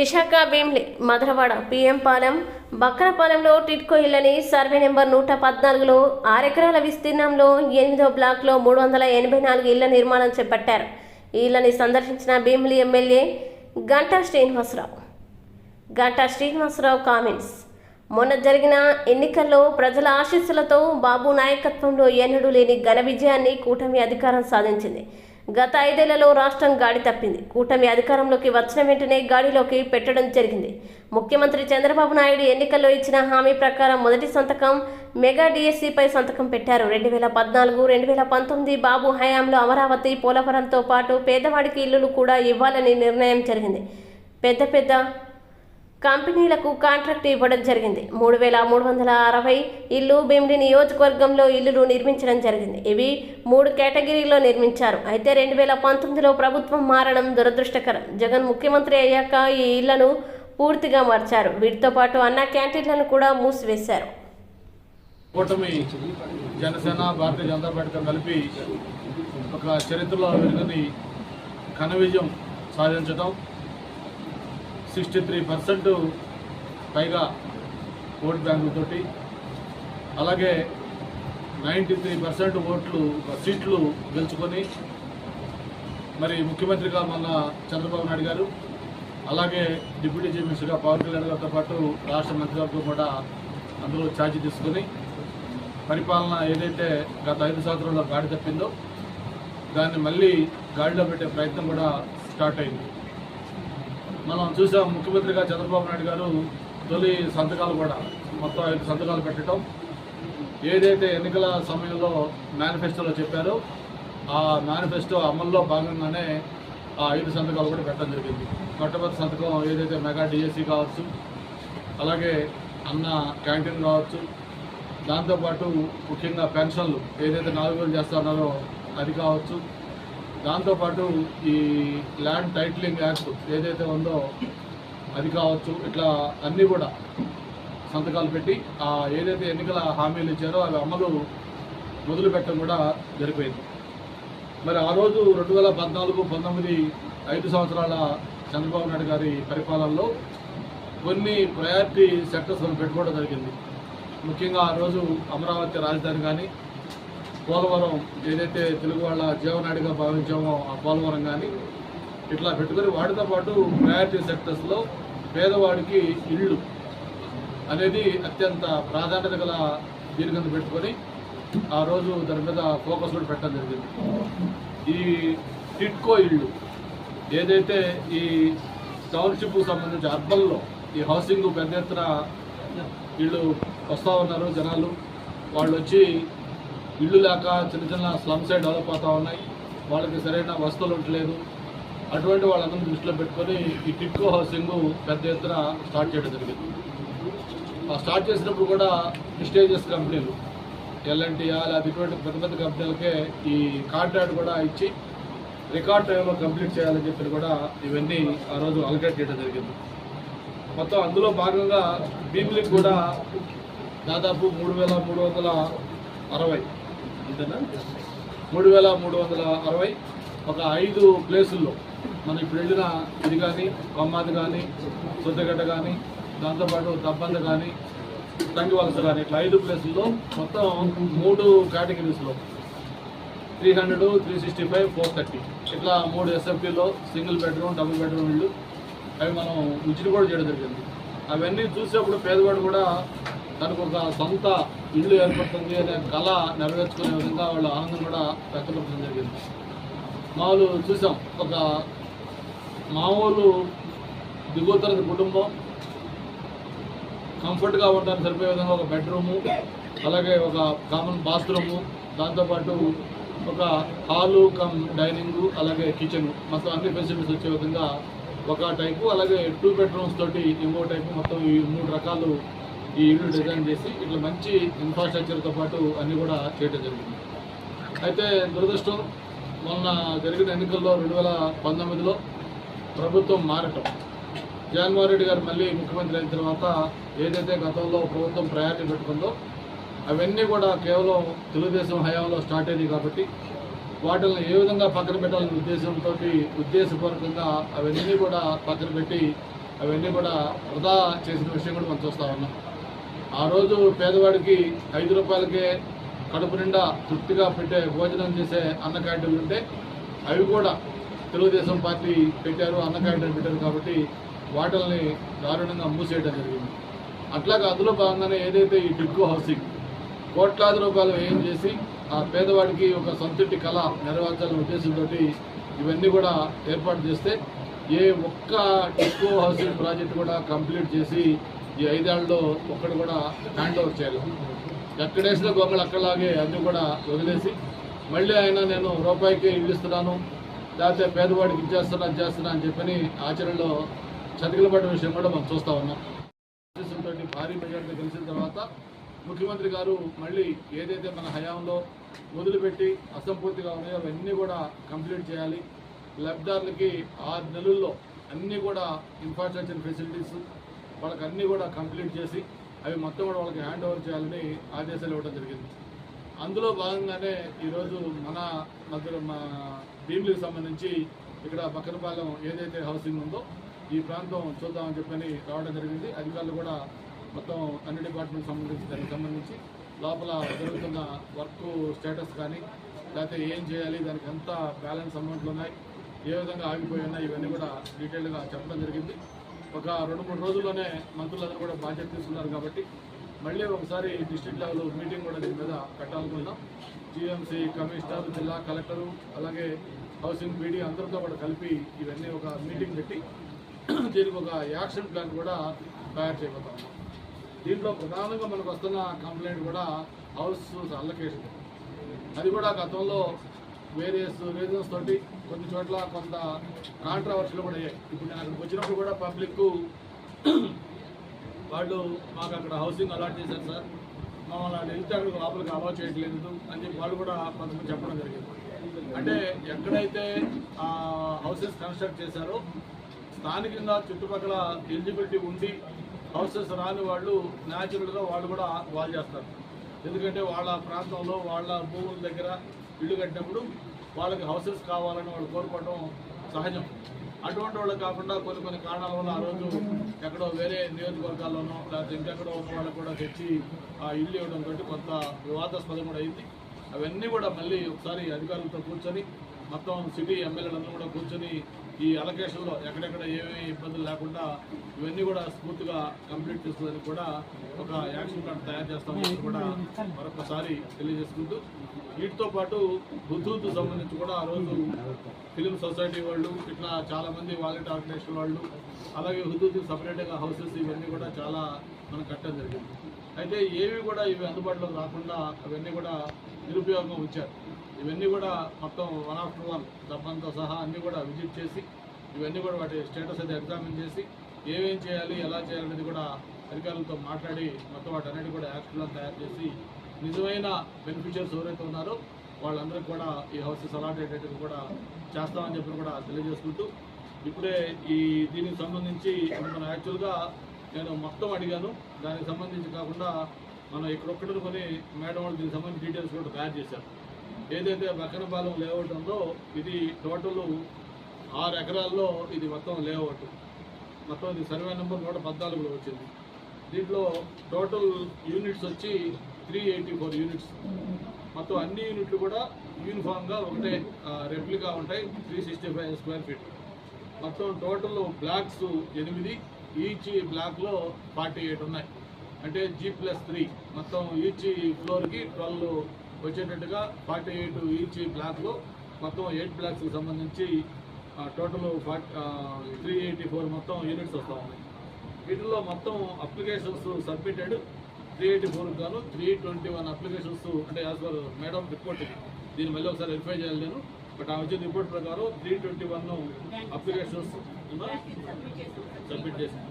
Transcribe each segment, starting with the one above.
Visakha Bheemili Madhurawada PM Palem బక్కనపాలెంలో టిట్కో ఇళ్ళని survey number నూట పద్నాలుగులో ఆరెకరాల విస్తీర్ణంలో ఎనిమిదో బ్లాక్లో మూడు వందల ఎనభై నాలుగు ఇళ్ళ నిర్మాణం చేపట్టారు. ఈ ఇళ్ళని సందర్శించిన భీమిలి ఎమ్మెల్యే గంటా శ్రీనివాసరావు. గంటా శ్రీనివాసరావు కామెంట్స్. మొన్న జరిగిన ఎన్నికల్లో ప్రజల ఆశీస్సులతో బాబు నాయకత్వంలో ఎన్నడూ లేని ఘన విజయాన్ని కూటమి అధికారం సాధించింది. గత ఐదేళ్ళలో రాష్ట్రం గాడి తప్పింది. కూటమి అధికారంలోకి వచ్చిన వెంటనే గాడిలోకి పెట్టడం జరిగింది. ముఖ్యమంత్రి చంద్రబాబు నాయుడు ఎన్నికల్లో ఇచ్చిన హామీ ప్రకారం మొదటి సంతకం మెగా డిఎస్సిపై సంతకం పెట్టారు. రెండు వేల పద్నాలుగు రెండు వేల పంతొమ్మిది బాబు హయాంలో అమరావతి పోలవరంతో పాటు పేదవాడికి ఇల్లులు కూడా ఇవ్వాలని నిర్ణయం జరిగింది. పెద్ద పెద్ద కంపెనీలకు కాంట్రాక్ట్ ఇవ్వడం జరిగింది. మూడు వేల మూడు వందల అరవై ఇల్లు భీమిలి నియోజకవర్గంలో ఇల్లులు నిర్మించడం జరిగింది. ఇవి మూడు కేటగిరీలో నిర్మించారు. అయితే రెండు వేల పంతొమ్మిదిలో ప్రభుత్వం మారడం దురదృష్టకరం. జగన్ ముఖ్యమంత్రి అయ్యాక ఈ ఇళ్ళను పూర్తిగా మార్చారు. వీటితో పాటు అన్న క్యాంటీన్లను కూడా మూసివేశారు. కూటమి జనసేన భారతీయ జనతా పార్టీతో కలిపి ఒక చరిత్రలో వెలుగుని ఘన విజయం సాధించడం సిక్స్టీ త్రీ పర్సెంట్ పైగా ఓటు బ్యాంకులతోటి. అలాగే నైంటీ త్రీ పర్సెంట్ ఓట్లు సీట్లు గెలుచుకొని మరి ముఖ్యమంత్రిగా మన చంద్రబాబు నాయుడు గారు అలాగే డిప్యూటీ చీఫ్ మినిస్టర్గా పవన్ కళ్యాణ్ గారితో పాటు రాష్ట్ర మంత్రివర్గం కూడా అందులో ఛార్జీ తీసుకుని పరిపాలన ఏదైతే గత ఐదు సంవత్సరాల్లో గాడి తప్పిందో దాన్ని మళ్ళీ గాడిలో పెట్టే ప్రయత్నం కూడా స్టార్ట్ అయింది. మనం చూసాం ముఖ్యమంత్రిగా చంద్రబాబు నాయుడు గారు తొలి సంతకాలు కూడా మొత్తం ఐదు సంతకాలు పెట్టడం. ఏదైతే ఎన్నికల సమయంలో మేనిఫెస్టోలో చెప్పారో ఆ మేనిఫెస్టో అమల్లో భాగంగానే ఆ ఐదు సంతకాలు కూడా పెట్టడం జరిగింది. మొట్టమొదటి సంతకం ఏదైతే మెగా డిఎస్సి కావచ్చు అలాగే అన్న క్యాంటీన్ కావచ్చు దాంతోపాటు ముఖ్యంగా పెన్షన్లు ఏదైతే నాలుగు వేలు చేస్తున్నారో అది కావచ్చు దాంతోపాటు ఈ ల్యాండ్ టైటిలింగ్ యాక్ట్ ఏదైతే ఉందో అది కావచ్చు ఇట్లా అన్నీ కూడా సంతకాలు పెట్టి ఆ ఏదైతే ఎన్నికల హామీలు ఇచ్చారో అవి అమలు మొదలు పెట్టడం కూడా జరిపోయింది మరి ఆ రోజు రెండు వేల పద్నాలుగు పంతొమ్మిది ఐదు సంవత్సరాల చంద్రబాబు నాయుడు గారి పరిపాలనలో కొన్ని ప్రయారిటీ సెక్టర్స్ మనం పెట్టుకోవడం జరిగింది. ముఖ్యంగా ఆ రోజు అమరావతి రాజధాని కానీ పోలవరం ఏదైతే తెలుగు వాళ్ళ జీవనాడిగా భావించామో ఆ పోలవరం కానీ ఇట్లా పెట్టుకొని వాటితో పాటు ప్రయారిటీ సెక్టర్స్లో పేదవాడికి ఇళ్ళు అనేది అత్యంత ప్రాధాన్యత గల దీని కింద పెట్టుకొని ఆ రోజు దాని మీద ఫోకస్ కూడా పెట్టడం జరిగింది. ఈ టిట్కో ఇళ్ళు ఏదైతే ఈ టౌన్షిప్కు సంబంధించి అర్బన్లో ఈ హౌసింగ్ పెద్ద ఎత్తున వీళ్ళు వస్తూ ఉన్నారు జనాలు వాళ్ళు వచ్చి ఇళ్ళు లేక చిన్న చిన్న స్లమ్ సైడ్ డెవలప్ అవుతూ ఉన్నాయి. వాళ్ళకి సరైన వసతులు ఉండలేదు అటువంటి వాళ్ళందరినీ దృష్టిలో పెట్టుకొని ఈ టిట్కో హౌసింగ్ పెద్ద ఎత్తున స్టార్ట్ చేయడం జరిగింది. ఆ స్టార్ట్ చేసినప్పుడు కూడా ప్రిస్టేజియస్ కంపెనీలు ఎల్ఎన్టీఆ లేదా ఇటువంటి పెద్ద పెద్ద కంపెనీలకే ఈ కాంట్రాక్ట్ కూడా ఇచ్చి రికార్డ్ టైంలో కంప్లీట్ చేయాలని చెప్పి కూడా ఇవన్నీ ఆ రోజు అలకేట్ చేయడం జరిగింది. మొత్తం అందులో భాగంగా భీమిలికి కూడా దాదాపు మూడు వేల మూడు వందల అరవై అంతేనా మూడు వేల మూడు వందల అరవై ఒక ఐదు ప్లేసుల్లో మనం ఇప్పుడు వెళ్ళిన ఇది కానీ కొమ్మాది కానీ సొద్దగడ్డ కానీ దాంతోపాటు దబ్బంద కానీ తంగివలస కానీ ఇట్లా ఐదు ప్లేసుల్లో మొత్తం మూడు కేటగిరీస్లో three hundred three sixty five four thirty ఇట్లా మూడు ఎస్ఎఫ్టీలో సింగిల్ బెడ్రూమ్ డబుల్ బెడ్రూమ్ ఇళ్ళు. అవి మనం ఉచిత కూడా చేయడం జరిగింది. అవన్నీ చూసేప్పుడు పేదవాడు కూడా తనకు ఒక సొంత ఇల్లు ఏర్పడుతుంది అనే కళ నెరవేర్చుకునే విధంగా వాళ్ళ ఆనందం కూడా వ్యక్తపరచడం జరిగింది. మామూలు చూసాం ఒక మామూలు దిగువ తరగతి కుటుంబం కంఫర్ట్గా ఉండడానికి సరిపోయే విధంగా ఒక బెడ్రూము అలాగే ఒక కామన్ బాత్రూము దాంతోపాటు ఒక హాలు కమ్ డైనింగ్ అలాగే కిచెన్ మొత్తం అన్ని ఫెసిలిటీస్ వచ్చే విధంగా ఒక టైపు అలాగే టూ బెడ్రూమ్స్ తోటి ఇంకో టైపు మొత్తం ఈ మూడు రకాలు ఈ ఇల్లు డిజైన్ చేసి ఇట్లా మంచి ఇన్ఫ్రాస్ట్రక్చర్తో పాటు అన్నీ కూడా చేయడం జరిగింది అయితే దురదృష్టం మొన్న జరిగిన ఎన్నికల్లో రెండు వేల పంతొమ్మిదిలో ప్రభుత్వం మారటం. జగన్మోహన్ రెడ్డి గారు మళ్ళీ ముఖ్యమంత్రి అయిన తర్వాత ఏదైతే గతంలో ప్రభుత్వం ప్రయారిటీ పెట్టుకుందో అవన్నీ కూడా కేవలం తెలుగుదేశం హయాంలో స్టార్ట్ అయ్యాయి కాబట్టి వాటిని ఏ విధంగా పక్కన పెట్టాలనే ఉద్దేశంతో ఉద్దేశపూర్వకంగా అవన్నీ కూడా పక్కన పెట్టి అవన్నీ కూడా వృధా చేసిన విషయం కూడా మనం చూస్తూ ఉన్నాం. ఆ రోజు పేదవాడికి ఐదు రూపాయలకే కడుపు నిండా తృప్తిగా పెట్టే భోజనం చేసే అన్న క్యాంటీన్లు ఉంటే అవి కూడా తెలుగుదేశం పార్టీ పెట్టారు అన్న క్యాంటీన్ పెట్టారు కాబట్టి వాటిల్ని దారుణంగా మూసేయడం జరిగింది. అట్లాగే అందులో భాగంగానే ఏదైతే ఈ టిడ్కో హౌసింగ్ కోట్లాది రూపాయలు వ్యయం చేసి ఆ పేదవాడికి ఒక సంతృప్తి కళ నెరవేర్చాలనే ఉద్దేశంతో ఇవన్నీ కూడా ఏర్పాటు చేస్తే ఏ ఒక్క టిడ్కో హౌసింగ్ ప్రాజెక్ట్ కూడా కంప్లీట్ చేసి ఈ ఐదేళ్ళలో ఒక్కడు కూడా హ్యాండ్ ఓవర్ చేయాలి ఎక్కడేసిన గొంగళి అక్కడలాగే అన్నీ కూడా వదిలేసి మళ్ళీ ఆయన నేను రూపాయికి ఇల్లు ఇస్తున్నాను లేకపోతే పేదవాడికి ఇచ్చేస్తున్నా అది చేస్తున్నా అని చెప్పని ఆచరణలో చతికిలబడ్డ విషయం కూడా మనం చూస్తూ ఉన్నాం. తోటి భారీ మెజార్టీ గెలిచిన తర్వాత ముఖ్యమంత్రి గారు మళ్ళీ ఏదైతే మన హయాంలో మొదలుపెట్టి అసంపూర్తిగా ఉన్నాయో అవన్నీ కూడా కంప్లీట్ చేయాలి. లబ్ధిదారులకి ఆరు నెలల్లో అన్నీ కూడా ఇన్ఫ్రాస్ట్రక్చర్ ఫెసిలిటీస్ వాళ్ళకి అన్నీ కూడా కంప్లీట్ చేసి అవి మొత్తం కూడా వాళ్ళకి హ్యాండ్ ఓవర్ చేయాలని ఆదేశాలు ఇవ్వడం జరిగింది. అందులో భాగంగానే ఈరోజు మన మధ్య మా భీములకు సంబంధించి ఇక్కడ బక్కనపాలెం ఏదైతే హౌసింగ్ ఉందో ఈ ప్రాంతం చూద్దామని చెప్పని రావడం జరిగింది. అధికారులు కూడా మొత్తం అన్ని డిపార్ట్మెంట్ సంబంధించి దానికి సంబంధించి లోపల జరుగుతున్న వర్క్ స్టేటస్ కానీ లేకపోతే ఏం చేయాలి దానికి ఎంత బ్యాలెన్స్ అమౌంట్లు ఉన్నాయి ఏ విధంగా ఆగిపోయి ఉన్నాయి ఇవన్నీ కూడా డీటెయిల్గా చెప్పడం జరిగింది. ఒక రెండు మూడు రోజుల్లోనే మంత్రులందరూ కూడా బాధ్యత తీసుకున్నారు కాబట్టి మళ్ళీ ఒకసారి డిస్టిక్ లెవెల్ మీటింగ్ కూడా దీని మీద పెట్టాలనుకుందాం జిఎంసీ కమిషనర్ జిల్లా కలెక్టరు అలాగే హౌసింగ్ బీడీ అందరితో కూడా కలిపి ఇవన్నీ ఒక మీటింగ్ పెట్టి దీనికి ఒక యాక్షన్ ప్లాన్ కూడా తయారు చేయబోతాం దీంట్లో ప్రధానంగా మనకు వస్తున్న కంప్లైంట్ కూడా హౌస్ అల్లకేషన్. అది కూడా గతంలో వేరియస్ రీజన్స్ తోటి కొన్ని చోట్ల కొంత కాంట్రవర్సీలు కూడా అయ్యాయి. ఇప్పుడు నేను అక్కడికి వచ్చినప్పుడు కూడా పబ్లిక్ వాళ్ళు మాకు అక్కడ హౌసింగ్ అలాట్ చేశారు సార్. మమ్మల్ని అక్కడ వెళ్తే అక్కడికి లోపలికి అలౌ చేయట్లేదు అని చెప్పి వాళ్ళు కూడా కొంతమంది చెప్పడం జరిగింది. అంటే ఎక్కడైతే హౌసెస్ కన్స్ట్రక్ట్ చేశారో స్థానికంగా చుట్టుపక్కల ఎలిజిబిలిటీ ఉండి హౌసెస్ రాని వాళ్ళు న్యాచురల్గా వాళ్ళు కూడా వాళ్ళు చేస్తారు. ఎందుకంటే వాళ్ళ ప్రాంతంలో వాళ్ళ భూముల దగ్గర ఇల్లు కట్టినప్పుడు వాళ్ళకి హౌసెస్ కావాలని వాళ్ళు కోరుకోవడం సహజం. అటువంటి వాళ్ళు కాకుండా కొన్ని కొన్ని కారణాల వల్ల ఆ రోజు ఎక్కడో వేరే నియోజకవర్గాల్లోనో లేకపోతే ఇంకెక్కడో ఉన్న వాళ్ళు కూడా తెచ్చి ఆ ఇల్లు ఇవ్వడం తోటి కొంత వివాదాస్పదం కూడా అయింది. అవన్నీ కూడా మళ్ళీ ఒకసారి అధికారులతో కూర్చొని మొత్తం సిటీ ఎమ్మెల్యేలందరూ కూడా కూర్చొని ఈ అలొకేషన్లో ఎక్కడెక్కడ ఏమేమి ఇబ్బందులు లేకుండా ఇవన్నీ కూడా స్మూత్గా కంప్లీట్ చేస్తుందని కూడా ఒక యాక్షన్ ప్లాన్ తయారు చేస్తామని కూడా మరొకసారి తెలియజేసుకుంటూ వీటితో పాటు హుదూద్ సంబంధించి కూడా ఆ రోజు ఫిలిం సొసైటీ వాళ్ళు ఇట్లా చాలామంది వాలంటీర్ ఆర్గనైజేషన్ వాళ్ళు అలాగే హుద్దుకి సపరేట్గా హౌసెస్ ఇవన్నీ కూడా చాలా మనం కట్టడం జరిగింది. అయితే ఏవి కూడా ఇవి అందుబాటులో రాకుండా అవన్నీ కూడా నిరుపయోగం ఉంచారు. ఇవన్నీ కూడా మొత్తం వన్ ఆఫ్టర్ వన్ డబ్బంతో సహా అన్నీ కూడా విజిట్ చేసి ఇవన్నీ కూడా వాటి స్టేటస్ అయితే ఎగ్జామిన్ చేసి ఏమేం చేయాలి ఎలా చేయాలనేది కూడా అధికారులతో మాట్లాడి మొత్తం వాటి అన్నిటి కూడా యాక్షన్ తయారు చేసి నిజమైన బెనిఫిషియర్స్ ఎవరైతే ఉన్నారో వాళ్ళందరికీ కూడా ఈ హౌసెస్ అలాట్ అయ్యేటట్టు కూడా చేస్తామని చెప్పి కూడా తెలియజేసుకుంటూ ఇప్పుడే ఈ దీనికి సంబంధించి మనం యాక్చువల్గా నేను మొత్తం అడిగాను. దానికి సంబంధించి కాకుండా మనం ఇక్కడ కొని మేడం వాళ్ళు దీనికి సంబంధించి డీటెయిల్స్ కూడా తయారు చేశారు. ఏదైతే బక్కనపాలెం లేఅవుట్ ఉందో ఇది టోటల్ ఆరు ఎకరాల్లో ఇది మొత్తం లేఅవుట్ మొత్తం ఇది సర్వే నెంబర్ నూట పద్నాలుగులో వచ్చింది. దీంట్లో టోటల్ యూనిట్స్ వచ్చి త్రీ ఎయిటీ ఫోర్ యూనిట్స్ మొత్తం అన్ని యూనిట్లు కూడా యూనిఫామ్గా ఒకటే రెప్లికా ఉంటాయి three sixty five square feet మొత్తం టోటల్ బ్లాక్స్ ఎనిమిది ఈచ్ బ్లాక్లో ఫార్టీ ఎయిట్ ఉన్నాయి. అంటే జీ ప్లస్ త్రీ మొత్తం ఈచ్ ఫ్లోర్కి ట్వెల్వ్ వచ్చేటట్టుగా ఫార్టీ ఎయిట్ ఈచ్ బ్లాక్లో మొత్తం ఎయిట్ బ్లాక్స్కి సంబంధించి total forty three eighty four మొత్తం యూనిట్స్ వస్తూ ఉన్నాయి. వీటిల్లో మొత్తం applications submitted three eighty four గాను త్రీ ట్వంటీ వన్ అప్లికేషన్స్ అంటే యాజ్ పర్ మేడం రిపోర్ట్ దీన్ని మళ్ళీ ఒకసారి వెరిఫై చేయాలి నేను. బట్ ఆ వచ్చిన రిపోర్ట్ ప్రకారం three twenty one applications submit చేసింది.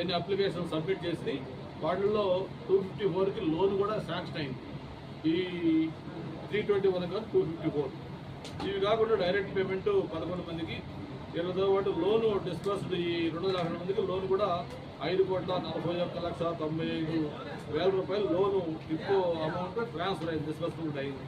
ఎన్ని అప్లికేషన్ సబ్మిట్ చేసి వాటిల్లో టూ ఫిఫ్టీ ఫోర్కి లోన్ కూడా శాంక్షన్ అయింది. ఈ త్రీ ట్వంటీ వన్ కాదు టూ ఫిఫ్టీ ఫోర్ ఇవి కాకుండా డైరెక్ట్ పేమెంట్ పదకొండు మందికి వీళ్ళతో పాటు లోను డిస్బర్స్డ్ ఈ రెండు వందల యాభై మందికి లోన్ కూడా ఐదు కోట్ల నలభై ఒక్క లక్ష తొంభై ఐదు వేల రూపాయలు లోను ఎక్కువ అమౌంట్ ట్రాన్స్ఫర్ అయింది డిస్బర్స్మెంట్ అయింది.